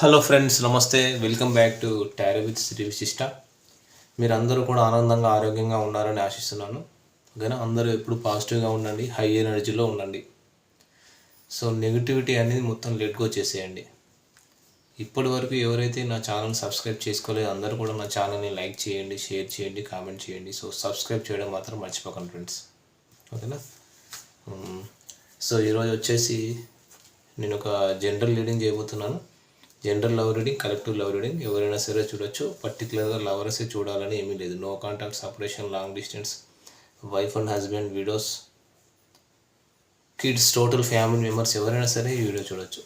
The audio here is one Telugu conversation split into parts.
హలో ఫ్రెండ్స్ నమస్తే. Welcome back to tarot with Sri Vishishta మీరు అందరూ కూడా ఆనందంగా ఆరోగ్యంగా ఉన్నారని ఆశిస్తున్నాను. ఓకేనా అందరూ ఎప్పుడు పాజిటివ్గా ఉండండి హై ఎనర్జీలో ఉండండి. సో నెగిటివిటీ అనేది మొత్తం లెట్గో చేసేయండి. ఇప్పటి వరకు ఎవరైతే నా ఛానల్ సబ్స్క్రైబ్ చేసుకోలేదో అందరూ కూడా నా ఛానల్ని లైక్ చేయండి షేర్ చేయండి కామెంట్ చేయండి. సో సబ్స్క్రైబ్ చేయడం మాత్రం మర్చిపోకండి ఫ్రెండ్స్ ఓకేనా సో ఈరోజు వచ్చేసి నేను ఒక జనరల్ రీడింగ్ చేయబోతున్నాను. General love reading collective love reading ఎవరైనా సరే చూడొచ్చు. పర్టికులర్గా లవర్సే చూడాలని ఏమీ లేదు. No contact separation long distance wife and husband videos kids total family members ఎవరైనా సరే ఈ వీడియో చూడొచ్చు.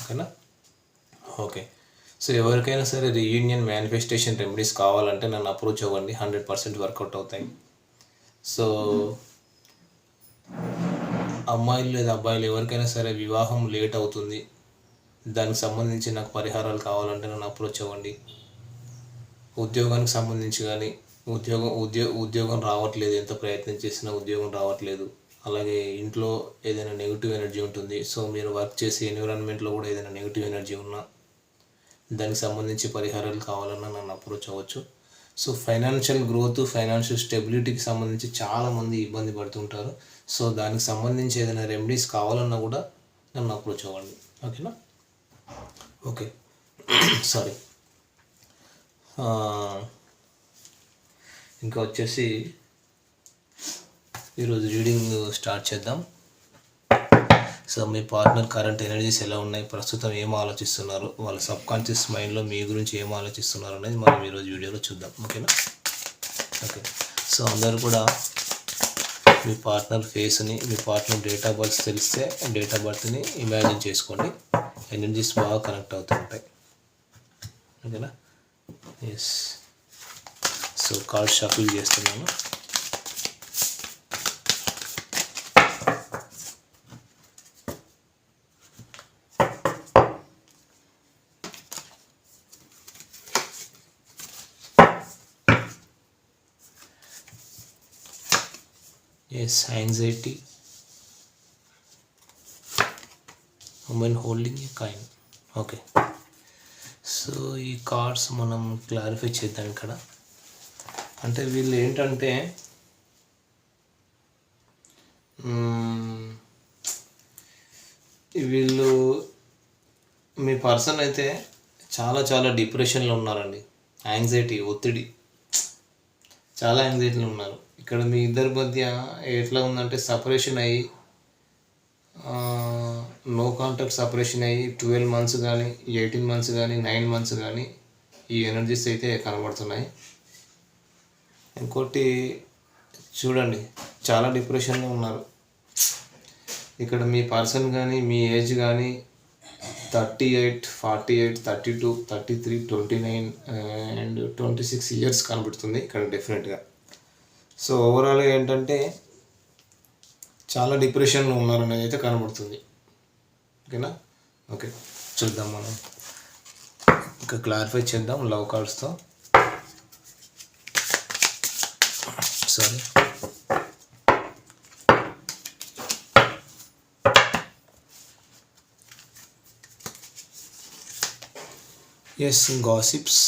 ఓకేనా? ఓకే. సో ఎవరికైనా సరే రీయూనియన్ మేనిఫెస్టేషన్ రెమెడీస్ కావాలంటే నన్ను అప్రోచ్ అవ్వండి. హండ్రెడ్ పర్సెంట్ వర్కౌట్ అవుతాయి. సో అమ్మాయిలు లేదా అబ్బాయిలు ఎవరికైనా సరే వివాహం లేట్ అవుతుంది. దానికి సంబంధించి నాకు పరిహారాలు కావాలంటే నన్ను అప్రోచ్ అవ్వండి. ఉద్యోగానికి సంబంధించి కానీ ఉద్యోగం ఉద్యో ఉద్యోగం రావట్లేదు. ఎంత ప్రయత్నం చేసినా ఉద్యోగం రావట్లేదు. అలాగే ఇంట్లో ఏదైనా నెగిటివ్ ఎనర్జీ ఉంటుంది. సో మీరు వర్క్ చేసే ఎన్విరాన్మెంట్లో కూడా ఏదైనా నెగిటివ్ ఎనర్జీ ఉన్నా దానికి సంబంధించి పరిహారాలు కావాలన్నా నన్ను అప్రోచ్ అవ్వచ్చు. సో ఫైనాన్షియల్ గ్రోత్ ఫైనాన్షియల్ స్టెబిలిటీకి సంబంధించి చాలామంది ఇబ్బంది పడుతుంటారు. సో దానికి సంబంధించి ఏదైనా రెమెడీస్ కావాలన్నా కూడా నన్ను అప్రోచ్ అవ్వండి. ఓకేనా? ఓకే. సారీ. ఇంకా వచ్చేసి ఈరోజు రీడింగ్ స్టార్ట్ చేద్దాం. సో మీ పార్ట్నర్ కరెంట్ ఎనర్జీస్ ఎలా ఉన్నాయి? ప్రస్తుతం ఏం ఆలోచిస్తున్నారు? వాళ్ళ సబ్ కాన్షియస్ మైండ్లో మీ గురించి ఏం ఆలోచిస్తున్నారు అనేది మనం ఈరోజు వీడియోలో చూద్దాం. ఓకేనా? ఓకే. సో అందరూ కూడా మీ పార్ట్నర్ ఫేస్ని మీ పార్ట్నర్ డేట్ ఆఫ్ బర్త్ తెలిస్తే డేట్ ఆఫ్ బర్త్ని ఇమాజిన్ చేసుకోండి. ఎనర్జీస్ బాగా కనెక్ట్ అవుతూ ఉంటాయి ఓకేనా ఎస్ సో కార్డ్ షఫిల్ చేస్తున్నాను. Yes anxiety women holding a coin okay. So ఈ కార్డ్స్ మనం క్లారిఫై చేద్దాం ఇక్కడ. అంటే వీళ్ళు ఏంటంటే వీళ్ళు మీ పర్సన్ అయితే చాలా చాలా డిప్రెషన్లో ఉన్నారండి. యాంగ్జైటీ ఒత్తిడి. చాలా యాంగ్జైటీలో ఉన్నారు. ఇక్కడ మీ ఇద్దరి మధ్య ఎట్లా ఉందంటే సపరేషన్ అయ్యి నో కాంటాక్ట్ సపరేషన్ అయ్యి ట్వెల్వ్ మంత్స్ కానీ ఎయిటీన్ మంత్స్ కానీ నైన్ మంత్స్ కానీ ఈ ఎనర్జీస్ అయితే కనబడుతున్నాయి. ఇంకోటి చూడండి చాలా డిప్రెషన్లో ఉన్నారు. ఇక్కడ మీ పర్సన్ కానీ మీ ఏజ్ కానీ thirty eight forty eight thirty two thirty three twenty nine and twenty six years కనబడుతుంది ఇక్కడ డెఫినెట్గా సో ఓవరాల్గా ఏంటంటే చాలా డిప్రెషన్లో ఉన్నారనేది అయితే కనబడుతుంది. ఓకేనా? ఓకే చూద్దాం మనం. ఇంకా క్లారిఫై చేద్దాం love కార్డ్స్తో sorry yes gossips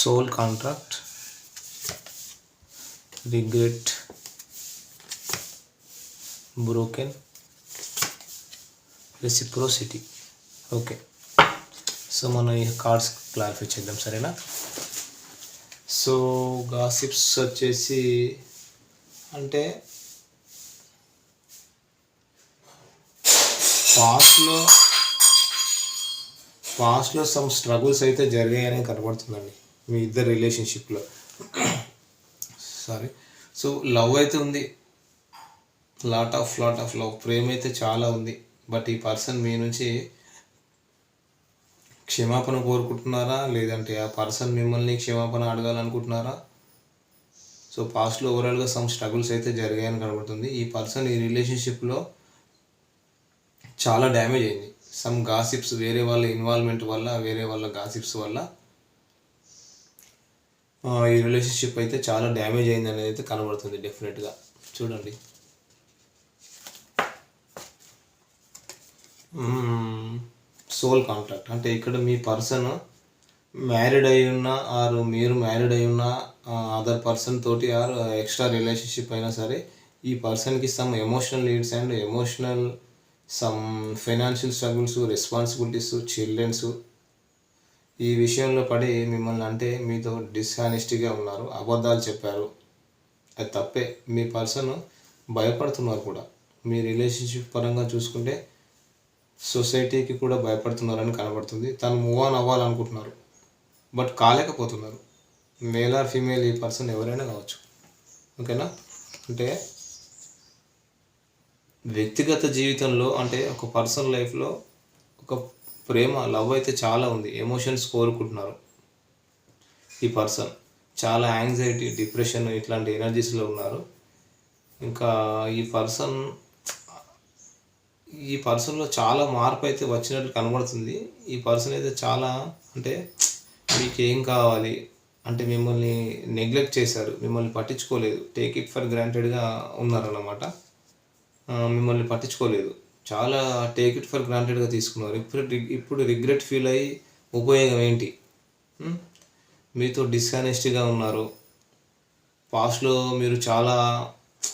soul contract regret broken? Reciprocity. Okay so మనం ఈ కార్డ్స్ క్లారిఫై చేద్దాం సరేనా? సో గాసిప్స్ వచ్చేసి అంటే పాస్ట్లో పాస్ట్లో సమ్ స్ట్రగుల్స్ అయితే జరిగాయని కనబడుతుందండి మీ ఇద్దరు రిలేషన్షిప్లో సారీ. సో లవ్ అయితే ఉంది. Lot of lot of love ప్రేమ అయితే చాలా ఉంది. బట్ ఈ పర్సన్ మీ నుంచి క్షమాపణ కోరుకుంటున్నారా? లేదంటే ఆ పర్సన్ మిమ్మల్ని క్షమాపణ అడగాలనుకుంటున్నారా? సో పాస్ట్లో ఓవరాల్గా సమ్ స్ట్రగుల్స్ అయితే జరిగాయని కనబడుతుంది. ఈ పర్సన్ ఈ రిలేషన్షిప్లో చాలా డ్యామేజ్ అయింది. సమ్ గాసిప్స్ వేరే వాళ్ళ ఇన్వాల్వ్మెంట్ వల్ల వేరే వాళ్ళ గాసిప్స్ వల్ల ఈ రిలేషన్షిప్ అయితే చాలా డ్యామేజ్ అయింది అనేది అయితే కనబడుతుంది డెఫినెట్గా చూడండి. సోల్ కాంటాక్ట్ అంటే ఇక్కడ మీ పర్సన్ మ్యారీడ్ అయి ఉన్న ఆరు మీరు మ్యారీడ్ అయి ఉన్న అదర్ పర్సన్ తోటి ఆర్ ఎక్స్ట్రా రిలేషన్షిప్ అయినా సరే ఈ పర్సన్కి some emotional needs and emotional some financial struggles responsibilities childrens ఈ విషయంలో పడి మిమ్మల్ని అంటే మీతో డిస్హానెస్టీగా ఉన్నారు అబద్ధాలు చెప్పారు. అది తప్పే. మీ పర్సన్ భయపడుతున్నారు కూడా. మీ రిలేషన్షిప్ పరంగా చూసుకుంటే సొసైటీకి కూడా భయపడుతున్నారని కనబడుతుంది. తను మూవ్ ఆన్ అవ్వాలనుకుంటున్నారు. బట్ కాలేకపోతున్నారు. మేల్ ఆర్ ఫీమేల్ ఈ పర్సన్ ఎవరైనా కావచ్చు. ఓకేనా? అంటే వ్యక్తిగత జీవితంలో అంటే ఒక పర్సన్ లైఫ్లో ఒక ప్రేమ లవ్ అయితే చాలా ఉంది. ఎమోషన్స్ కోరుకుంటున్నారు ఈ పర్సన్. చాలా యాంగ్జైటీ డిప్రెషన్ ఇట్లాంటి ఎనర్జీస్లో ఉన్నారు. ఇంకా ఈ పర్సన్ ఈ పర్సన్లో చాలా మార్పు అయితే వచ్చినట్టు కనబడుతుంది. ఈ పర్సన్ అయితే చాలా అంటే మీకు ఏం కావాలి? అంటే మిమ్మల్ని నెగ్లెక్ట్ చేశారు మిమ్మల్ని పట్టించుకోలేదు. టేక్ ఇట్ ఫర్ గ్రాంటెడ్గా ఉన్నారన్నమాట. మిమ్మల్ని పట్టించుకోలేదు. చాలా టేక్ ఇట్ ఫర్ గ్రాంటెడ్గా తీసుకున్నారు. ఇప్పుడు రి- ఇప్పుడు రిగ్రెట్ ఫీల్ అయ్యి ఉపయోగం ఏంటి? Hmm? మీతో డిస్హానెస్ట్గా ఉన్నారు. పాస్ట్లో మీరు చాలా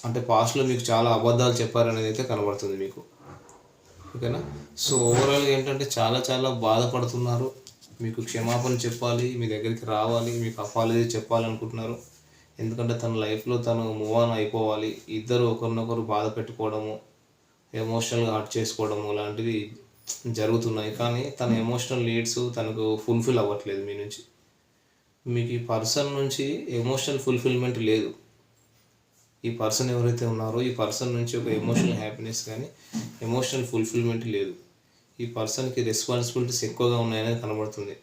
అంటే పాస్ట్లో మీకు చాలా అబద్ధాలు చెప్పారనేది అయితే కనబడుతుంది మీకు. ఓకేనా సో ఓవరాల్గా ఏంటంటే చాలా చాలా బాధపడుతున్నారు. మీకు క్షమాపణ చెప్పాలి మీ దగ్గరికి రావాలి మీకు అపాలజీ చెప్పాలనుకుంటున్నారు. ఎందుకంటే తన లైఫ్లో తను మూవ్ ఆన్ అయిపోవాలి. ఇద్దరు ఒకరినొకరు బాధ పెట్టుకోవడము ఎమోషనల్గా హర్ట్ చేసుకోవడము లాంటివి జరుగుతున్నాయి. కానీ తన ఎమోషనల్ నీడ్స్ తనకు ఫుల్ఫిల్ అవ్వట్లేదు మీ నుంచి. మీకు ఈ పర్సన్ నుంచి ఎమోషనల్ ఫుల్ఫిల్మెంట్ లేదు. ఈ పర్సన్ ఎవరైతే ఉన్నారో ఈ పర్సన్ నుంచి ఒక ఎమోషనల్ హ్యాపీనెస్ కానీ ఎమోషనల్ ఫుల్ఫిల్మెంట్ లేదు. ఈ పర్సన్కి రెస్పాన్సిబిలిటీస్ ఎక్కువగా ఉన్నాయని కనబడుతుంది.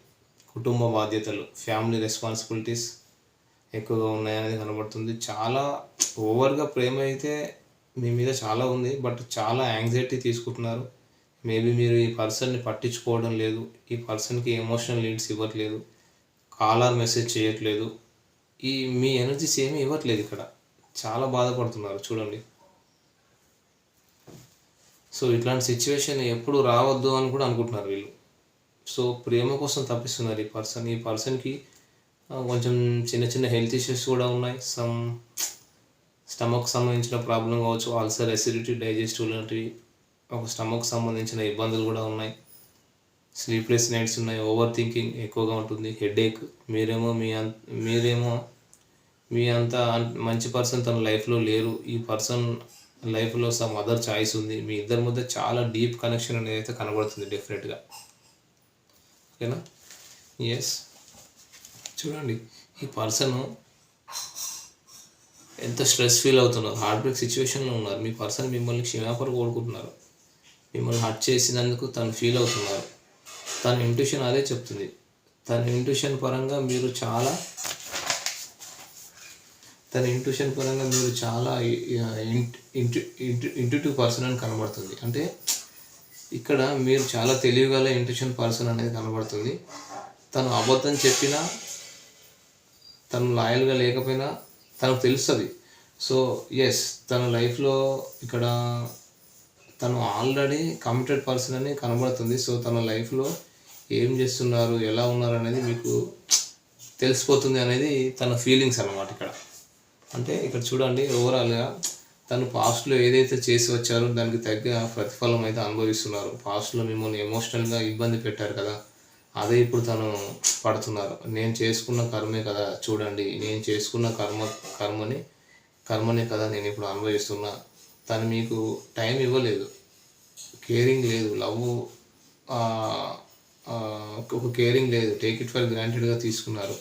కుటుంబ బాధ్యతలు ఫ్యామిలీ రెస్పాన్సిబిలిటీస్ ఎక్కువగా ఉన్నాయనేది కనబడుతుంది. చాలా ఓవర్గా ప్రేమ అయితే మీ మీద చాలా ఉంది బట్ చాలా యాంగ్జైటీ తీసుకుంటున్నారు. మేబీ మీరు ఈ పర్సన్ని పట్టించుకోవడం లేదు ఈ పర్సన్కి ఎమోషనల్ లీడ్స్ ఇవ్వట్లేదు కాలర్ మెసేజ్ చేయట్లేదు ఈ మీ ఎనర్జీస్ ఏమీ ఇవ్వట్లేదు ఇక్కడ. చాలా బాధపడుతున్నారు చూడండి. సో ఇట్లాంటి సిచ్యువేషన్ ఎప్పుడు రావద్దు అని కూడా అనుకుంటున్నారు వీళ్ళు. సో ప్రేమ కోసం తప్పిస్తున్నారు ఈ పర్సన్ ఈ పర్సన్కి కొంచెం చిన్న చిన్న హెల్త్ ఇష్యూస్ కూడా ఉన్నాయి. సమ్ స్టమక్ సంబంధించిన ప్రాబ్లం కావచ్చు ఆల్సర్ ఎసిడిటీ డైజెస్టివ్ లాంటివి ఒక స్టమక్ సంబంధించిన ఇబ్బందులు కూడా ఉన్నాయి. స్లీప్లెస్ నైట్స్ ఉన్నాయి ఓవర్ థింకింగ్ ఎక్కువగా ఉంటుంది హెడేక్ మీరేమో మీ అంత మీరేమో మీ అంత మంచి పర్సన్ తన లైఫ్లో లేరు. ఈ పర్సన్ లైఫ్లో సమ్ అదర్ చాయిస్ ఉంది. మీ ఇద్దరి మధ్య చాలా డీప్ కనెక్షన్ అనేది అయితే కనబడుతుంది డెఫినెట్గా ఓకేనా? ఎస్ చూడండి ఈ పర్సన్ ఎంత స్ట్రెస్ ఫీల్ అవుతున్నారు? హార్ట్ బ్రేక్ సిచ్యువేషన్లో ఉన్నారు. మీ పర్సన్ మిమ్మల్ని క్షమాపణ కోరుకుంటున్నారు. మిమ్మల్ని హర్ట్ చేసినందుకు తను ఫీల్ అవుతున్నారు. తన ఇంట్యూషన్ అదే చెప్తుంది. తన ఇంట్యూషన్ పరంగా మీరు చాలా తన ఇంట్యూషన్ పరంగా మీరు చాలా ఇంటూ పర్సన్ అని కనబడుతుంది. అంటే ఇక్కడ మీరు చాలా తెలివిగల ఇంట్యూషన్ పర్సన్ అనేది కనబడుతుంది. తను అబద్ధం చెప్పినా తను లాయల్గా లేకపోయినా తనకు తెలుస్తుంది. సో ఎస్ తన లైఫ్లో ఇక్కడ తను ఆల్రెడీ కమిటెడ్ పర్సన్ అని కనబడుతుంది. సో తన లైఫ్లో ఏం చేస్తున్నారు ఎలా ఉన్నారు అనేది మీకు తెలిసిపోతుంది అనేది తన ఫీలింగ్స్ అన్నమాట ఇక్కడ. అంటే ఇక్కడ చూడండి ఓవరాల్గా తను పాస్ట్లో ఏదైతే చేసి వచ్చారో దానికి తగ్గ ప్రతిఫలం అయితే అనుభవిస్తున్నారు. పాస్ట్లో మిమ్మల్ని ఎమోషనల్గా ఇబ్బంది పెట్టారు కదా. అదే ఇప్పుడు తను పడుతున్నారు. నేను చేసుకున్న కర్మే కదా చూడండి. నేను చేసుకున్న కర్మ కర్మని కర్మనే కదా నేను ఇప్పుడు అనుభవిస్తున్నా. తను మీకు టైం ఇవ్వలేదు. కేరింగ్ లేదు. లవ్ ఒక కేరింగ్ లేదు. టేక్ ఇట్ ఫర్ గ్రాంటెడ్గా తీసుకున్నారు.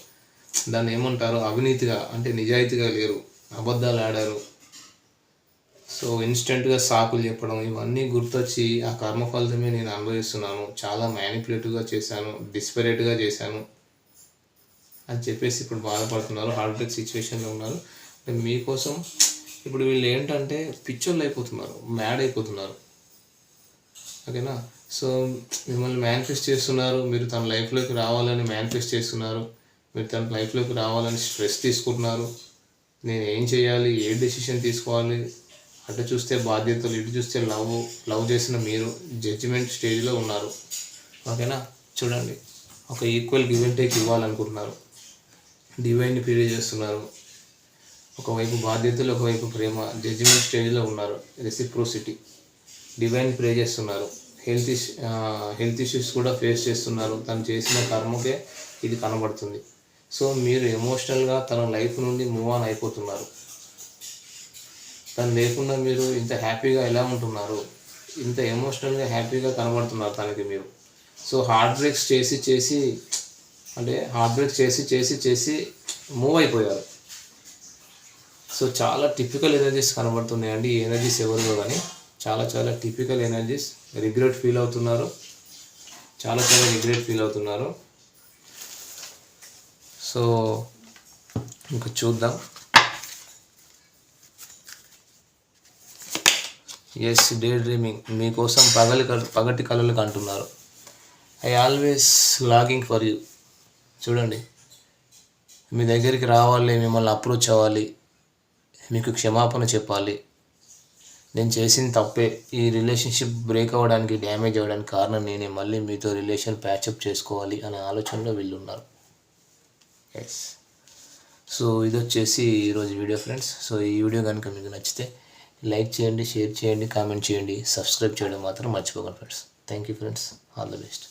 దాన్ని ఏమంటారు? అవినీతిగా అంటే నిజాయితీగా లేరు. అబద్ధాలు ఆడారు. సో ఇన్స్టెంట్గా సాకులు చెప్పడం ఇవన్నీ గుర్తొచ్చి ఆ కర్మ ఫలితమే నేను అనుభవిస్తున్నాను. చాలా మ్యానిపులేటివ్గా చేశాను డిస్పరేట్గా చేశాను అని చెప్పేసి ఇప్పుడు బాధపడుతున్నారు. హార్ట్ బ్రేక్ సిచ్యువేషన్లో ఉన్నారు. మీకోసం ఇప్పుడు వీళ్ళు ఏంటంటే పిచ్చోళ్ళు అయిపోతున్నారు మ్యాడ్ అయిపోతున్నారు. ఓకేనా సో మిమ్మల్ని మేనిఫెస్ట్ చేస్తున్నారు. మీరు తన లైఫ్లోకి రావాలని మేనిఫెస్ట్ చేస్తున్నారు. మీరు తన లైఫ్లోకి రావాలని స్ట్రెస్ తీసుకుంటున్నారు. నేను ఏం చేయాలి? ఏ డెసిషన్ తీసుకోవాలి? అటు చూస్తే బాధ్యతలు ఇటు చూస్తే లవ్ లవ్ చేసిన మీరు జడ్జిమెంట్ స్టేజ్లో ఉన్నారు. ఓకేనా? చూడండి. ఒక ఈక్వల్ గివ్ అండ్ టేక్ ఇవ్వాలనుకుంటున్నారు. డివైన్ ఫీల్ చేస్తున్నారు. ఒకవైపు బాధ్యతలు ఒకవైపు ప్రేమ జడ్జిమెంట్ స్టేజ్లో ఉన్నారు. రెసిప్రోసిటీ డివైన్ ప్రే చేస్తున్నారు. హెల్త్ ఇష్యూ హెల్త్ ఇష్యూస్ కూడా ఫేస్ చేస్తున్నారు. తను చేసిన కర్మకే ఇది కనబడుతుంది. సో మీరు ఎమోషనల్గా తన లైఫ్ నుండి మూవ్ ఆన్ అయిపోతున్నారు. తను లేకుండా మీరు ఇంత హ్యాపీగా ఎలా ఉంటున్నారు? ఇంత ఎమోషనల్గా హ్యాపీగా కనబడుతున్నారు తనకి మీరు. సో హార్ట్ బ్రేక్స్ చేసి చేసి అంటే హార్ట్ బ్రేక్ చేసి చేసి చేసి మూవ్ అయిపోయారు. సో చాలా టిపికల్ ఎనర్జీస్ కనబడుతున్నాయండి ఈ ఎనర్జీస్ ఎవరిలో కానీ చాలా చాలా టిపికల్ ఎనర్జీస్. రిగ్రెట్ ఫీల్ అవుతున్నారు. చాలా చాలా రిగ్రెట్ ఫీల్ అవుతున్నారు. సో ఇంకా చూద్దాం. ఎస్ డే డ్రీమింగ్ మీకోసం పగలి పగటి కళలకు అంటున్నారు I always longing for you చూడండి. మీ దగ్గరికి రావాలి మిమ్మల్ని అప్రోచ్ అవ్వాలి. మీకు క్షమాపణ చెప్పాలి. నేను చేసిన తప్పే. ఈ రిలేషన్షిప్ బ్రేక్ అవ్వడానికి డ్యామేజ్ అవ్వడానికి కారణం నేనే. మళ్ళీ మీతో రిలేషన్ ప్యాచప్ చేసుకోవాలి అనే ఆలోచనలో వీళ్ళు ఉన్నారు ఎస్ సో ఇది వచ్చేసి ఈరోజు వీడియో ఫ్రెండ్స్ సో ఈ వీడియో కనుక మీకు నచ్చితే లైక్ చేయండి షేర్ చేయండి కామెంట్ చేయండి సబ్స్క్రైబ్ చేయడం మాత్రం మర్చిపోకండి friends. Thank you friends all the best